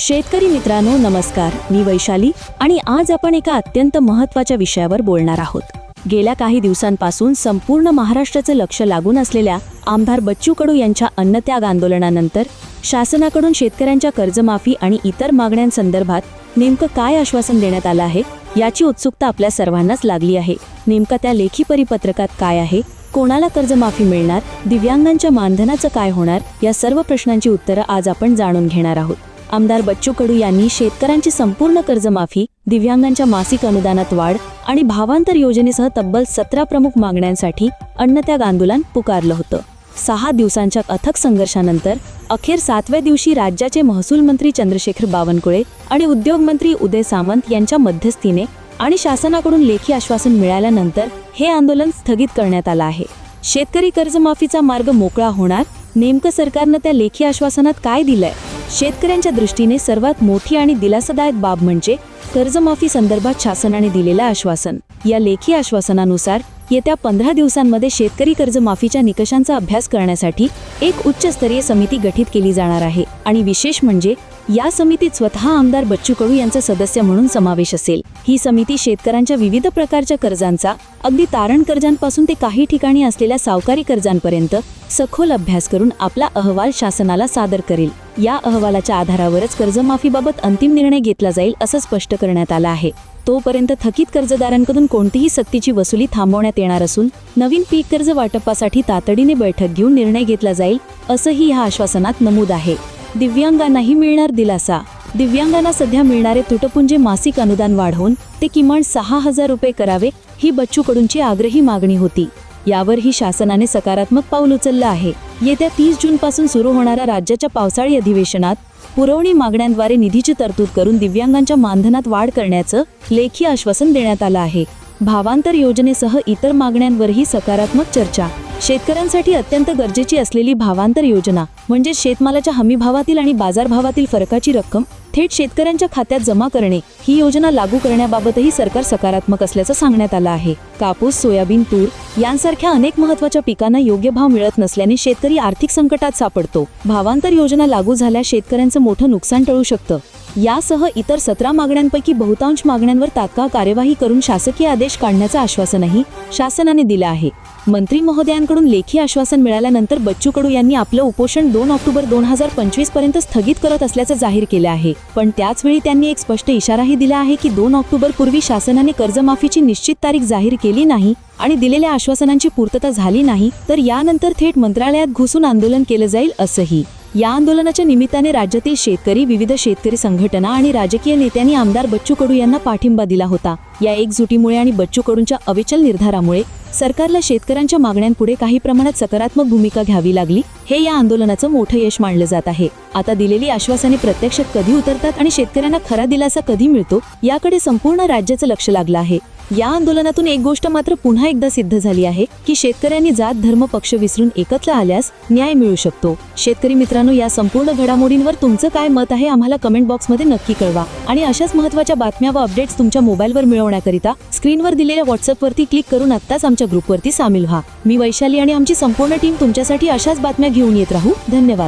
शेतकरी मित्रांनो नमस्कार. मी वैशाली आणि आज आपण एका अत्यंत महत्त्वाच्या विषयावर बोलणार आहोत. गेल्या काही दिवसांपासून संपूर्ण महाराष्ट्राचं लक्ष लागून असलेल्या आमदार बच्चू कडू यांच्या अन्नत्याग आंदोलनानंतर शासनाकडून शेतकऱ्यांच्या कर्जमाफी आणि इतर मागण्यांसंदर्भात नेमकं काय आश्वासन देण्यात आलं आहे याची उत्सुकता आपल्या सर्वांनाच लागली आहे. नेमकं त्या लेखी परिपत्रकात काय आहे कोणाला कर्जमाफी मिळणार दिव्यांगांच्या मानधनाचं काय होणार या सर्व प्रश्नांची उत्तरं आज आपण जाणून घेणार आहोत. आमदार बच्चू कडू यांनी शेतकऱ्यांची संपूर्ण कर्जमाफी दिव्यांगांच्या मासिक अनुदानात वाढ आणि भावांतर योजनेसह तब्बल सतरा प्रमुख मागण्यांसाठी अन्नत्याग आंदोलन पुकारलं होतं. सहा दिवसांच्या अथक संघर्षानंतर अखेर सातव्या दिवशी राज्याचे महसूल मंत्री चंद्रशेखर बावनकुळे आणि उद्योग मंत्री उदय सामंत यांच्या मध्यस्थीने आणि शासनाकडून लेखी आश्वासन मिळाल्यानंतर हे आंदोलन स्थगित करण्यात आलं आहे. शेतकरी कर्जमाफीचा मार्ग मोकळा होणार? नेमकं सरकारनं त्या लेखी आश्वासनात काय दिलंय? शेतकऱ्यांच्या दृष्टीने सर्वात मोठी आणि दिलासादायक बाब म्हणजे कर्जमाफी संदर्भात शासनाने दिलेलं आश्वासन. या लेखी आश्वासनानुसार येत्या पंधरा दिवसांमध्ये शेतकरी कर्जमाफीच्या निकषांचा अभ्यास करण्यासाठी एक उच्चस्तरीय समिती गठीत केली जाणार आहे. आणि विशेष म्हणजे या समितीत स्वतः आमदार बच्चू कडू यांचा सदस्य म्हणून समावेश असेल. ही समिती शेतकऱ्यांच्या विविध प्रकारच्या कर्जांचा अगदी तारण कर्जांपासून ते काही ठिकाणी असलेल्या सावकारी कर्जांपर्यंत सखोल अभ्यास करून आपला अहवाल शासनाला सादर करेल. या अहवालाच्या आधारावरच कर्जमाफीबाबत अंतिम निर्णय घेतला जाईल असं स्पष्ट करण्यात आलं आहे. तोपर्यंत थकीत कर्जदारांकडून कोणतीही सक्तीची वसुली थांबवण्यात येणार असून नवीन पीक कर्ज वाटपासाठी तातडीने बैठक घेऊन निर्णय घेतला जाईल असंही ह्या आश्वासनात नमूद आहे. दिव्यांगांनाही मिळणार दिलासा. दिव्यांगांना सध्या मिळणारे तुटपुंजे मासिक अनुदान वाढवून ते किमान सहा हजार रुपये करावे ही बच्चूकडूंची आग्रही मागणी होती. यावरही शासनाने सकारात्मक पाऊल उचललं आहे. येत्या तीस जून पासून सुरू होणाऱ्या राज्याच्या पावसाळी अधिवेशनात पुरवणी मागण्यांद्वारे निधीची तरतूद करून दिव्यांगांच्या मानधनात वाढ करण्याचं लेखी आश्वासन देण्यात आलं आहे. भावांतर योजनेसह इतर मागण्यांवरही सकारात्मक चर्चा. शेतकऱ्यांसाठी अत्यंत गरजेची असलेली भावांतर योजना म्हणजे शेतमालाच्या हमीभावातील आणि बाजारभावातील फरकाची रक्कम थेट शेतकऱ्यांच्या खात्यात जमा करणे ही योजना लागू करण्याबाबतही सरकार सकारात्मक असल्याचं सांगण्यात आलं आहे. कापूस सोयाबीन तूर यांसारख्या अनेक महत्त्वाच्या पिकांना योग्य भाव मिळत नसल्याने शेतकरी आर्थिक संकटात सापडतो. भावांतर योजना लागू झाल्यास शेतकऱ्यांचं मोठं नुकसान टळू शकतं. यासह इतर सतरा मागण्यांपैकी बहुतांश मागण्यांवर तात्काळ कार्यवाही करून शासकीय आदेश काढण्याचं आश्वासनही शासनाने दिलं आहे. मंत्री महोदयांकडून लेखी आश्वासन मिळाल्यानंतर बच्चू कडू यांनी आपलं उपोषण दोन ऑक्टोबर दोन हजार पंचवीसपर्यंत स्थगित करत असल्याचं जाहीर केलं आहे. पण त्याचवेळी त्यांनी एक स्पष्ट इशाराही दिला आहे की दोन ऑक्टोबर पूर्वी शासनाने कर्जमाफीची निश्चित तारीख जाहीर केली नाही आणि दिलेल्या आश्वासनांची पूर्तता झाली नाही तर यानंतर थेट मंत्रालयात घुसून आंदोलन केलं जाईल असंही. या आंदोलनाच्या निमित्ताने राज्यातील शेतकरी विविध शेतकरी संघटना आणि राजकीय नेत्यांनी आमदार बच्चू कडू यांना पाठिंबा दिला होता. या एकजुटीमुळे आणि बच्चू कडूंच्या अविचल निर्धारामुळे सरकारला शेतकऱ्यांच्या मागण्यांपुढे काही प्रमाणात सकारात्मक भूमिका घ्यावी लागली. हे या आंदोलनाचं मोठं यश मानलं जात आहे. आता दिलेली आश्वासने प्रत्यक्षात कधी उतरतात आणि शेतकऱ्यांना खरा दिलासा कधी मिळतो याकडे संपूर्ण राज्याचं लक्ष लागलं आहे. या आंदोलनातून एक गोष्ट मात्र पुन्हा एकदा सिद्ध झाली आहे की शेतकऱ्यांनी जात धर्म पक्ष विसरून एकत्र आल्यास न्याय मिळू शकतो. शेतकरी मित्रांनो या संपूर्ण घडामोडींवर तुमचं काय मत आहे आम्हाला कमेंट बॉक्समध्ये नक्की कळवा. आणि अशाच महत्त्वाच्या बातम्या व अपडेट्स तुमच्या मोबाईलवर मिळवण्याकरिता स्क्रीनवर दिलेल्या व्हॉट्सअपवरती क्लिक करून आत्ताच आमच्या ग्रुपवरती सामील व्हा. मी वैशाली आणि आमची संपूर्ण टीम तुमच्यासाठी अशाच बातम्या घेऊन येत राहू. धन्यवाद.